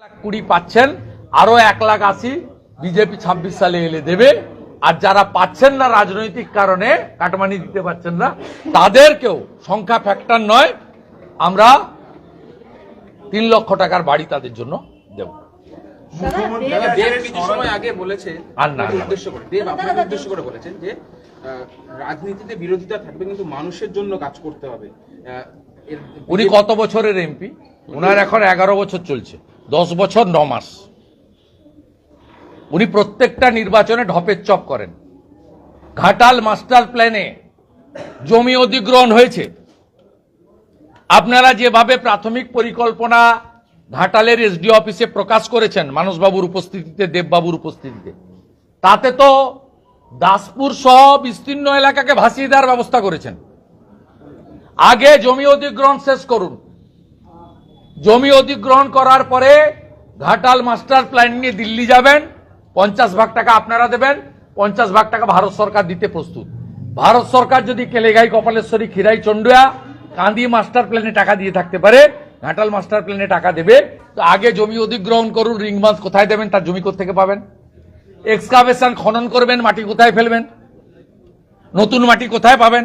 লাখ কুড়ি পাচ্ছেন আরও এক লাখ আশি বিজেপি ছাব্বিশ সালে এলে দেবে। আর যারা পাচ্ছেন না রাজনৈতিক কারণে কাটমানি দিতে পারছেন না তাদেরকেও সংখ্যা ফ্যাক্টর নয়। আমরা তিন লক্ষ টাকার বাড়ি তাদের জন্য দেব। মুখ্যমন্ত্রী দাদা, আজকে দেব কিছু সময় আগে বলেছেন আর না, আপনাকে না। উদ্দেশ্য করে দেব আপনাকে উদ্দেশ্য করে বলেছেন যে আহ, রাজনীতিতে বিরোধিতা থাকবে কিন্তু মানুষের জন্য কাজ করতে হবে। উনি কত বছরের এমপি? ওনার এখন এগারো বছর চলছে। দশ বছর ন মাস। উনি প্রত্যেকটা নির্বাচনে ঢপের চপ করেন। ঘাটাল মাস্টার প্ল্যানে জমি অধিগ্রহণ হয়েছে। আপনারা যেভাবে প্রাথমিক পরিকল্পনা ঘাটালের এসডি অফিসে প্রকাশ করেছেন, মানসবাবুর উপস্থিতিতে, দেববাবুর উপস্থিতিতে, তাতে তো দাসপুর সহ বিস্তীর্ণ এলাকাকে ভাসিয়ে দেওয়ার ব্যবস্থা করেছেন। আগে জমি অধিগ্রহণ শেষ করুন। জমি অধিগ্রহণ করার পরে ঘাটাল মাস্টার প্ল্যান নিয়ে দিল্লি যাবেন, পঞ্চাশ ভাগ টাকা আপনারা দেবেন, পঞ্চাশ ভাগ টাকা ভারত সরকার দিতে প্রস্তুত। ভারত সরকার যদি কেলেগাই কপালেশ্বরী খিরাই চন্ডুয়া কান্দি মাস্টার প্ল্যানে টাকা দিয়ে থাকতে পারে, ঘাটাল মাস্টার প্ল্যানে টাকা দেবে, তো আগে জমি অধিগ্রহণ করুন, রিং মাছ কোথায় দেবেন, তার জমি থেকে পাবেন? এক্সকাভেশন খনন করবেন, মাটি কোথায় ফেলবেন? নতুন মাটি কোথায় পাবেন?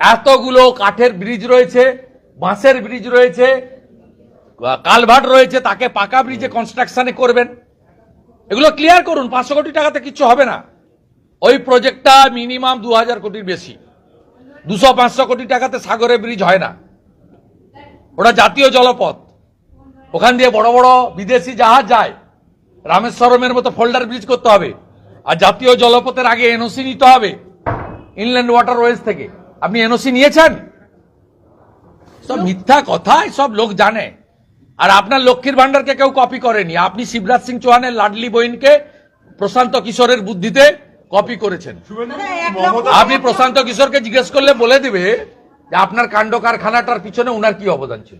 এতগুলো কাঠের ব্রিজ রয়েছে, বাঁশের ব্রিজ রয়েছে কালভার্ট রয়েছে, তাকে পাকা ব্রিজে কনস্ট্রাকশনে করবেন। এগুলো ক্লিয়ার করুন, পাঁচশো কোটি টাকাতে কিচ্ছু হবে না। ওই প্রজেক্টটা মিনিমাম দু হাজার কোটির বেশি। দুশো, পাঁচশো কোটি টাকাতে সাগরে ব্রিজ হয় না। ওটা জাতীয় জলপথ। ওখান দিয়ে বড় বড় বিদেশি জাহাজ যায়। রামেশ্বরমের মতো ফোল্ডার ব্রিজ করতে হবে। আর জাতীয় জলপথের আগে এনওসি নিতে হবে। ইনল্যান্ড ওয়াটার ওয়েজ থেকে। আপনি এনওসি নিয়েছেন? সব মিথ্যা কথা সব লোক জানে। আর আপনার লক্ষ্মীর ভান্ডারকে কেউ কপি করেনি। আপনি শিবরাজ সিং চৌহানের লাডলি বইনকে প্রশান্ত কিশোরের বুদ্ধিতে কপি করেছেন। মমতা আপনি প্রশান্ত কিশোরকে জিজ্ঞেস করলে বলে দিবে যে আপনার কাণ্ড কারখানাটার পিছনে উনার কি অবদান ছিল।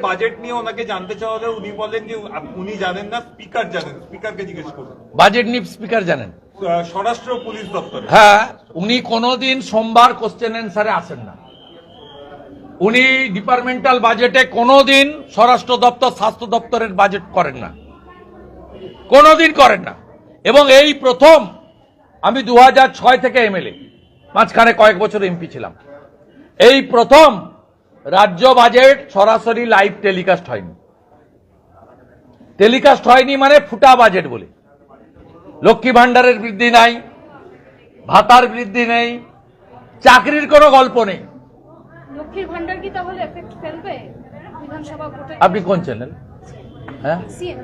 বাজেট নিয়ে ওনাকে জানতে চাওয়া হলে উনি বলেন যে আপ- উনি জানেন না স্পিকার জানেন। স্পিকারকে জিজ্ঞেস করুন। বাজেট নিয়ে স্পিকার জানেন। স্বরাষ্ট্র পুলিশ দপ্তরে। হ্যাঁ উনি কোনোদিন সোমবার কোশ্চেন অ্যান্সারে আসেন না। উনি ডিপার্টমেন্টাল বাজেটে কোনোদিন স্বরাষ্ট্র দপ্তর, স্বাস্থ্য দপ্তরের বাজেট করেন না। কোনোদিন করেন না। এবং এই প্রথম আমি দু ছয় থেকে এমএলএ, মাঝখানে কয়েক বছর এমপি ছিলাম। এই প্রথম রাজ্য বাজেট সরাসরি লাইভ টেলিকাস্ট হয়নি। টেলিকাস্ট হয়নি মানে ফুটা বাজেট বলে। লক্ষ্মী ভাণ্ডারের বৃদ্ধি নাই, ভাতার বৃদ্ধি নেই, চাকরির কোনো গল্প নেই। লক্ষ্মীর ভান্ডার কি তাহলে এফেক্ট ফেলবে? বিধানসভা ভোটে? আপনি কোন চ্যানেল হ্যাঁ? সিএম।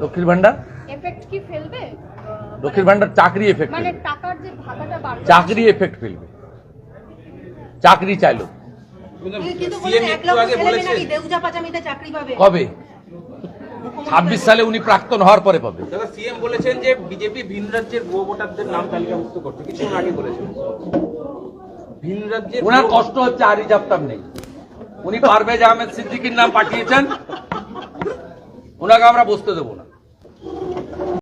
লক্ষ্মীর ভান্ডার? এফেক্ট কি ফেলবে? লক্ষ্মীর ভান্ডার চাকরি এফেক্ট মানে টাকার যে ভাগাটা বাড়বে চাকরি এফেক্ট ফেলবে। চাকরি চাইলো। কবে? ছাব্বিশ সালে উনি প্রাক্তন হওয়ার পরে পাবে। সিএম বলেছেন যে বিজেপি ভিন রাজ্যের ভুয়ো ভোটারদের নাম তালিকাভুক্ত করতে। আগে বলেছেন। ভিন ওনার কষ্ট হচ্ছে আরি জাপ্তাম নেই। উনি পারভেজ আহমেদ সিদ্দিকির নাম পাঠিয়েছেন। ওনাকে আমরা বসতে দেবো না।